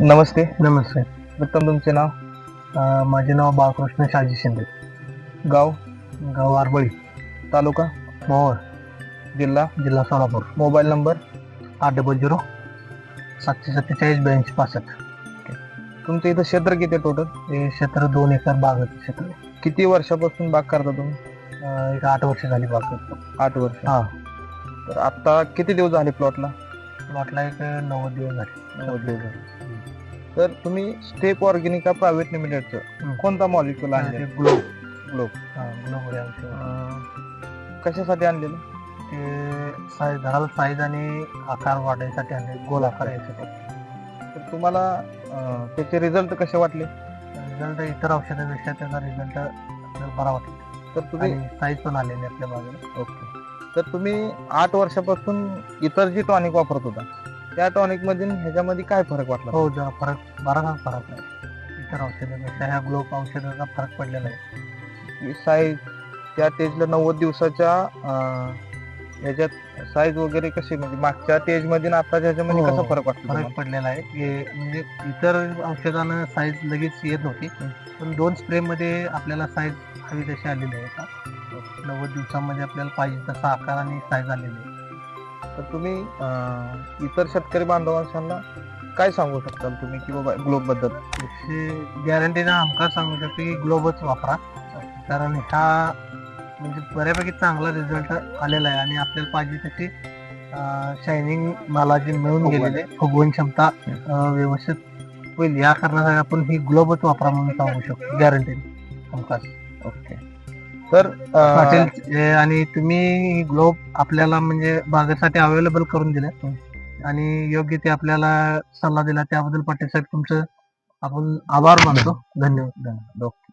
नमस्ते. नमस्ते. प्रथम तुमचे नाव? अं, माझे नाव बाळकृष्ण शहाजी शिंदे. गाव? गाव आरबळी. तालुका? मोहोळ. जिल्हा? जिल्हा सोलापूर. Mobile number? आठ डबल झिरो सातशे सत्तेचाळीस ब्याऐंशी पासष्ट. तुमचं इथं क्षेत्र किती टोटल हे क्षेत्र दोन एकर बागाचं क्षेत्र आहे. किती वर्षापासून बाग करता तुम्ही? अं, एक आठ वर्ष झाली बाग करतो. आठ वर्ष. हा. तर आता किती दिवस झाले प्लॉटला प्लॉटला एक नव्वद दिवस झाले. तर तुम्ही स्टेप ऑर्गॅनिक प्रायव्हेट लिमिटेडचं. कोणता मॉलिक्युल आणले ग्लो ग्लो औषध कशासाठी आणलेलं? ते साईज झाडाला साईज आणि आकार वाढायसाठी आणले गोल आकार यायसाठी तर तुम्हाला त्याचे रिझल्ट कसे वाटले? रिझल्ट इतर औषधापेक्षा त्याचा रिझल्ट बरा वाटतो तर तुम्ही साईज पण आलेली आपल्या बाजूला ओके तर तुम्ही आठ वर्षापासून इतर जी टॉनिक वापरत होता. त्या टॉनिकमध्ये ह्याच्यामध्ये काय फरक वाटला? हो जरा फरक बराच फरक आहे. इतर औषधापेक्षा ह्या ग्लोब औषधाचा फरक पडलेला आहे. साईज त्या टेजला नव्वद दिवसाच्या ह्याच्यात साईज वगैरे कशी म्हणजे मागच्या टेजमध्ये आताच्या ह्याच्यामध्ये हो, कसा फरक वाटतो फरक? पडलेला आहे. की म्हणजे इतर औषधानं साईज लगेच येत नव्हती पण दोन स्प्रे मध्ये आपल्याला साईज हवी तशी आलेली आहे. आता नव्वद दिवसांमध्ये आपल्याला पाहिजे तसा आकार आणि साईज आलेली आहे. तर तुम्ही इतर शेतकरी बांधवांना काय सांगू शकताल तुम्ही की बाबा ग्लोबबद्दल? गॅरंटीनं हमखास सांगू शकतो की ग्लोबच वापरा. कारण ह्या म्हणजे बऱ्यापैकी चांगला रिझल्ट आलेला आहे आणि आपल्याला पाहिजे तशी शायनिंग मालाची मिळून फुगवण. गेलेली आहे फुगवण क्षमता व्यवस्थित होईल. या कारणासाठी आपण ही ग्लोबच वापरा म्हणून सांगू शकतो. गॅरंटीने ओके तर पाटील हे आणि तुम्ही ग्लोब आपल्याला म्हणजे बागेसाठी अवेलेबल करून दिले आणि योग्य ते आपल्याला सल्ला दिला त्याबद्दल पाटील साहेब तुमचं आपण आभार मानतो. धन्यवाद. धन्यवाद. ओके.